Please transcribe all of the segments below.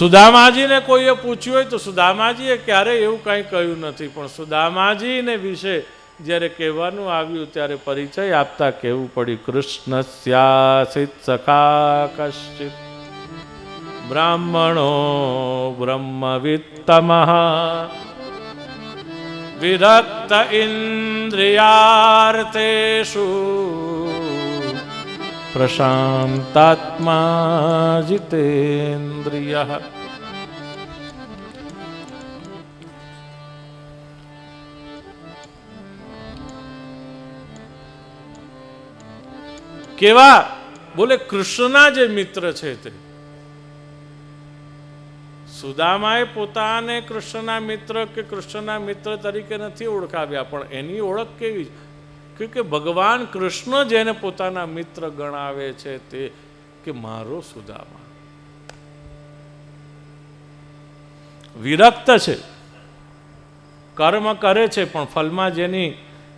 સુદામાજીને કોઈએ પૂછ્યું હોય તો સુદામાજીએ ક્યારેય એવું કાંઈ કહ્યું નથી, પણ સુદામાજીને વિશે જ્યારે કહેવાનું આવ્યું ત્યારે પરિચય આપતા કહેવું પડ્યું કૃષ્ણ સ્યાસિત સખા કશ્ચિત, બ્રાહ્મણો બ્રહ્મવિત્તમ વિરક્ત ઇન્દ્રિયાર્થેષુ પ્રશાંતાત્મા જીતેન્દ્રિય કેવા બોલે કૃષ્ણના જે મિત્ર છે તે સુદામાએ પોતાને કૃષ્ણના મિત્ર કે કૃષ્ણના મિત્ર તરીકે નથી ઓળખાવ્યા, પણ એની ઓળખ કેવી છે? કે ભગવાન કૃષ્ણ જેને પોતાના મિત્ર ગણાવે છે તે કે મારો સુદામા. વિરક્ત છે. કર્મ કરે છે પણ ફલમાં જેની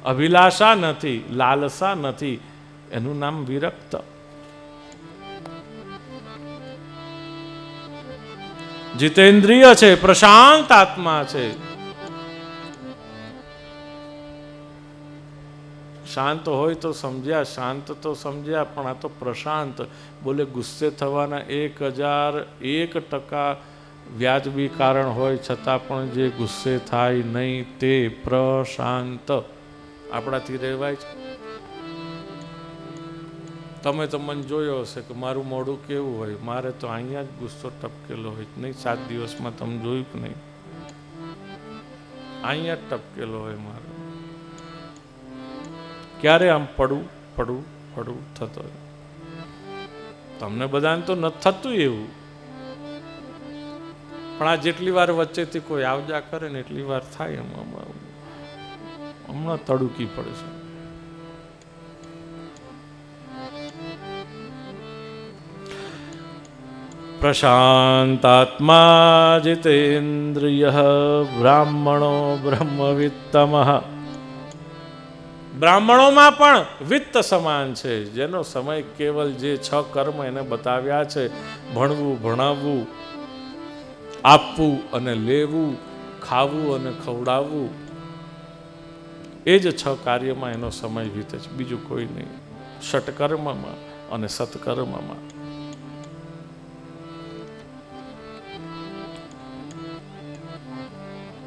અભિલાષા નથી, લાલસા નથી, એનું નામ વિરક્ત. જીતેન્દ્રિય છે, પ્રશાંત આત્મા છે. શાંત હોય તો સમજ્યા, શાંત તો સમજ્યા, પણ આ તો પ્રશાંત. બોલે, ગુસ્સે થવાના એક હજાર એક ટકા વ્યાજબી કારણ હોય, છતાં પણ જે ગુસ્સે થાય નહીં તે પ્રશાંત. આપણાથી રહેવાય છે. તમે તો મને જોયો હશે કે મારું મોઢું કેવું હોય. મારે તો અહીંયા જ ગુસ્સો ટપકેલો હોય નહીં. સાત દિવસમાં તમે જોયું કે નહીં? અહીંયા જ ટપકેલો હોય મારો. ક્યારે આમ પડવું પડવું પડવું થતો તમને બધાને તો નથી થતું એવું. પણ આ જેટલી વાર વચ્ચેથી કોઈ આવજા કરે ને એટલી વાર થાય હમણાં તડુકી પડે છે. પ્રશાંતાત્મા જીતેન્દ્રિય બ્રાહ્મણો બ્રહ્મવિત્તમ. બ્રાહ્મણોમાં પણ વિત્ત સમાન છે. જેનો સમય કેવલ જે છ કર્મ એને બતાવ્યા છે, ભણવું, ભણાવવું, આપવું અને લેવું, ખાવું અને ખવડાવવું, એ જ છ કાર્યમાં એનો સમય વીતે છે. બીજું કોઈ નહીં. ષટકર્મમાં અને સત્કર્મમાં.